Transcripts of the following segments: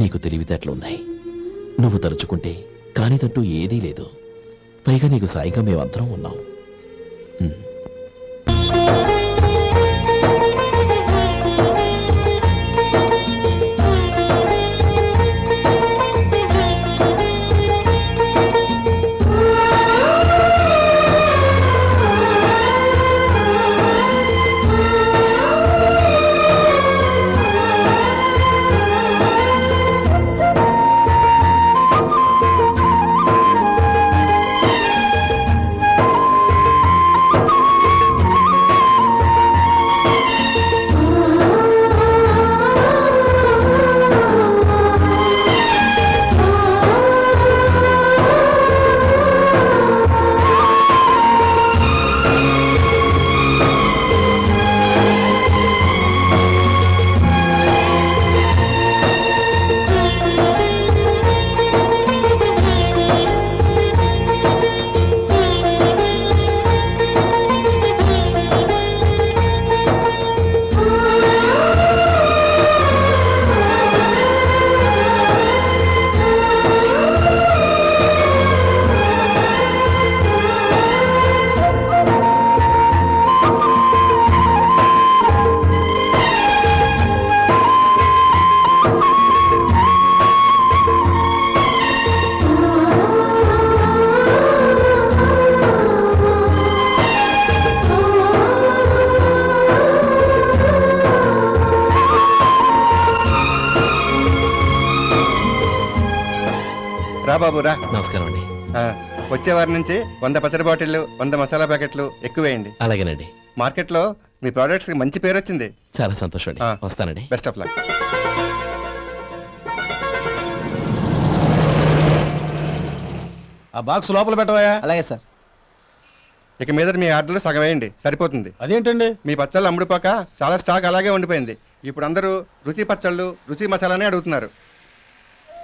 నీకు తెలివితేటలున్నాయి నువ్వు తలుచుకుంటే కానిదంటూ ఏదీ లేదు. పైగా నీకు సాయిగా మేమందరం ఉన్నాం. బాబు రా. నమస్కారం అండి. ఆ, వచ్చే వారి నుంచి వంద పచ్చడి బాటిళ్ళు వంద మసాలా ప్యాకెట్లు ఎక్కువేయండి అలాగేనండి. మార్కెట్లో మీ ప్రోడక్ట్స్కి మంచి పేరు వచ్చింది. చాలా సంతోషం అండి. ఆ. వస్తానండి. బెస్ట్ ఆఫ్ లక్ ఆ బాక్స్ లోపల పెట్టవా అలాగే సార్. ఇక మీద మీ ఆర్డర్లు సగం వేయండి. సరిపోతుంది. అదేంటండి? మీ పచ్చళ్ళు అమ్ముడుపోక చాలా స్టాక్ అలాగే ఉండిపోయింది. ఇప్పుడు అందరూ రుచి పచ్చళ్ళు రుచి మసాలానే అడుగుతున్నారు.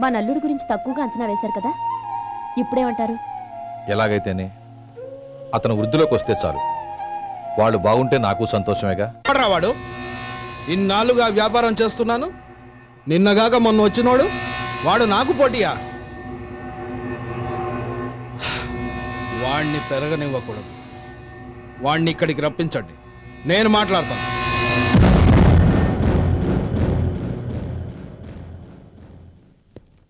మా నల్లుడి గురించి తక్కువగా అంచనా వేశారు కదా? ఇప్పుడేమంటారు? ఎలాగైతేనే అతను వృద్ధిలోకి వస్తే చాలు. వాళ్ళు బాగుంటే నాకు సంతోషమేగా? ఎవడ్రా వాడు? ఇన్నాళ్ళుగా వ్యాపారం చేస్తున్నాను. నిన్నగాక మొన్న వచ్చినోడు వాడు నాకు పోటీయా? వాణ్ణి పెరగనివ్వకూడదు. వాణ్ణి ఇక్కడికి రప్పించండి. నేను మాట్లాడతాను.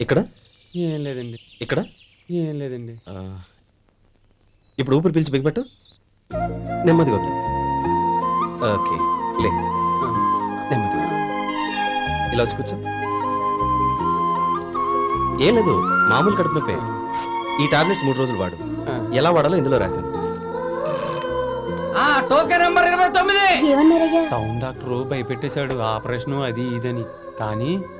ఇక్కడ? ఏం లేదండి. ఇక్కడ? ఏం లేదండి. ఆ, ఇప్పుడు ఊపిరి పీల్చి బిగబెట్టు నెమ్మదిగా వదిలు. ఓకే లే. నెమ్మదిగా ఇలా వచ్చి కూర్చో. ఏం లేదు మామూలు కడుపు నొప్పే. ఈ టాబ్లెట్స్ మూడు రోజులు వాడు. ఎలా వాడాలో ఇందులో రాశాను. టోకెన్ నెంబర్ ఇరవై తొమ్మిది. ఏమన్నారయ్యా? టౌన్ డాక్టరు భయపెట్టేశాడు. ఆపరేషను అది ఇదని. కానీ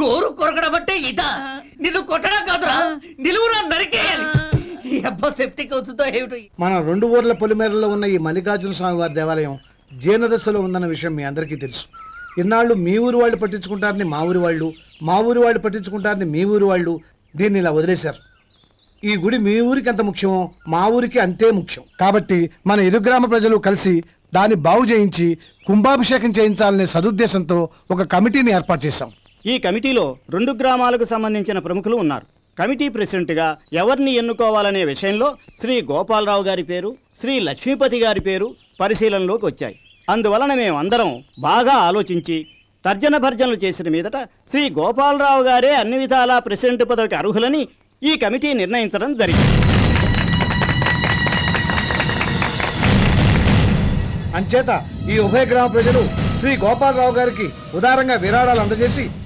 గోరు కొరకడం అంటే ఇదా? నిన్ను కొట్టడం కాదురా. నిలువురా నరికేయాలి. ఈ అబ్బా సెప్టిక్ అవుతుందో ఏమిటో? మన రెండు ఊర్ల పొలిమేరలో ఉన్న ఈ మల్లికార్జున స్వామి వారి దేవాలయం జీర్ణదశలో ఉందన్న విషయం మీ అందరికీ తెలుసు. ఇన్నాళ్ళు మీ ఊరు వాళ్ళు పట్టించుకుంటారని మా ఊరి వాళ్ళు మా ఊరి వాళ్ళు పట్టించుకుంటారని మీ ఊరి వాళ్ళు దీన్ని ఇలా వదిలేశారు. ఈ గుడి మీ ఊరికి ఎంత ముఖ్యమో మా ఊరికి అంతే ముఖ్యం. కాబట్టి మన ఇరు గ్రామ ప్రజలు కలిసి దాన్ని బాగు చేయించి కుంభాభిషేకం చేయించాలనే సదుద్దేశంతో ఒక కమిటీని ఏర్పాటు చేశాం. ఈ కమిటీలో రెండు గ్రామాలకు సంబంధించిన ప్రముఖులు ఉన్నారు. కమిటీ ప్రెసిడెంట్గా ఎవరిని ఎన్నుకోవాలనే విషయంలో శ్రీ గోపాలరావు గారి పేరు శ్రీ లక్ష్మీపతి గారి పేరు పరిశీలనలోకి వచ్చాయి. అందువలన మేమందరం బాగా ఆలోచించి తర్జన భర్జనలు చేసిన మీదట శ్రీ గోపాలరావు గారే అన్ని విధాలా ప్రెసిడెంట్ పదవికి అర్హులని ఈ కమిటీ నిర్ణయించడం జరిగింది. అంచేత ఈ ఉభయ గ్రామ ప్రజలు శ్రీ గోపాలరావు గారికి ఉదారంగా విరాళాలు అందజేసి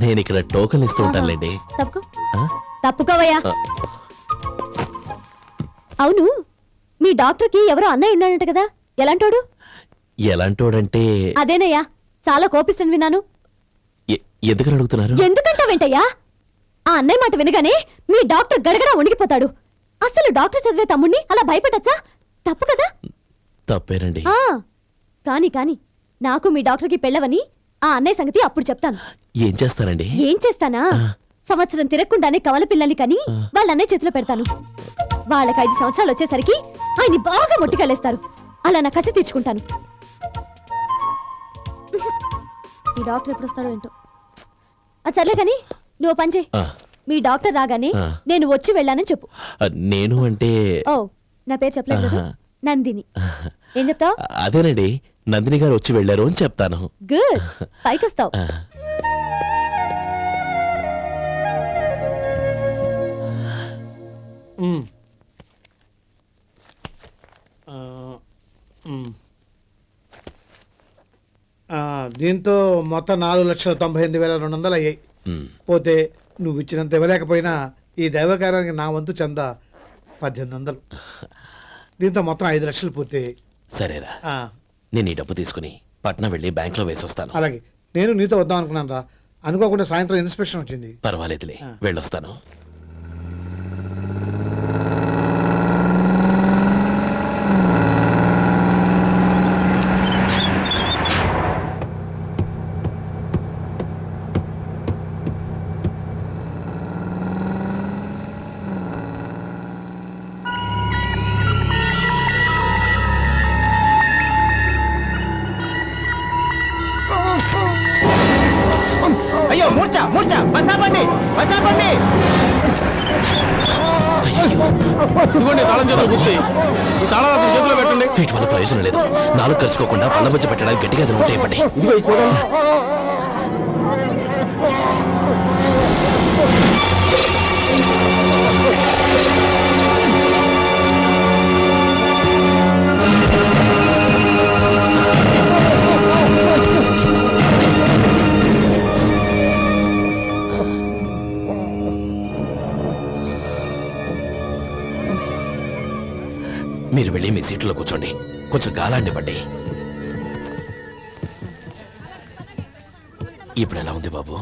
నేను ఇక్కడ టోకన్ ఇస్తూ ఉంటానులేండి. తప్పుకో? తప్పుకోవయ్యా. అవును మీ డాక్టర్కి ఎవరో అన్నయ్య ఉన్నాడంట కదా. ఎలాంటోడు? ఎలాంటోడంటే అదేనయ్యా చాలా కోపిస్తని విన్నాను. ఎ- ఎందుకని అడుగుతున్నారు? ఎందుకంట వెంటయ్యా? ఆ అన్నయ్య మాట వినగానే మీ డాక్టర్ గడగడ ఉణిగిపోతాడు అసలు డాక్టర్ చదివే తమ్ముణ్ణి అలా భయపెట్టచ్చా? తప్పు కదా? తప్పేనండి. ఆ కాని కాని నాకు మీ డాక్టర్కి పెళ్ళవని ఆ అన్నయ్య సంగతి అప్పుడు చెప్తాను. ఏం చేస్తారండి? ఏం చేస్తానా? సంవత్సరం తిరగకుండానే కవల పిల్లల్ని కని వాళ్ళ అన్నయ్య చేతిలో పెడతాను. వాళ్ళకి ఐదు సంవత్సరాలు వచ్చేసరికి ఆయన్ని బాగా మొట్టికెళ్ళేస్తారు. అలా నా కసి తీర్చుకుంటాను. ఈ డాక్టర్ ఎప్పుడు వస్తాడో ఏంటో. అది సర్లే కానీ నువ్వు పని చేయి. మీ డాక్టర్ రాగానే. నేను వచ్చి వెళ్ళానని చెప్పు. నేను అంటే ఓ నా పేరు చెప్పలేదు. నందిని. ఏం చెప్తావు? అదేనండి నందిని గారు వచ్చి వెళ్ళారు అని చెప్తాను. గుడ్. దీంతో మొత్తం నాలుగు లక్షల తొంభై ఎనిమిది వేల రెండు వందలు అయ్యాయి. పోతే నువ్వు ఇచ్చినంత ఇవ్వలేకపోయినా ఈ దైవకార్యానికి నా వంతు చంద పద్దెనిమిది వందలు. దీంతో మొత్తం ఐదు లక్షలు పూర్తయ్యాయి. సరేరా. ఆ, నేను ఈ డబ్బు తీసుకుని పట్నం వెళ్ళి బ్యాంక్లో వేసి వస్తాను అలాగే. నేను నీతో వద్దాం అనుకున్నాను రా అనుకోకుండా సాయంత్రం ఇన్స్పెక్షన్ వచ్చింది. పర్వాలేదులే. వెళ్ళొస్తాను. బసాపండి బసాపండి. ఇదిగోండి తాళం చేతులు గుర్తి ఈ తాళం అతని చేతిలో పెట్టండి. వీటి వల్ల ప్రయోజనం లేదు. నాలుగు ఖర్చుకోకుండా పళ్ళ మధ్య పెట్టడానికి గట్టిగా అది ఉంటే ఇవ్వండి ఇదిగో ఇది చూడండి. మీరు వెళ్ళి మీ సీట్లో కూర్చోండి. కొంచెం గాలాండివ్వండి ఇప్పుడు ఎలా ఉంది బాబు?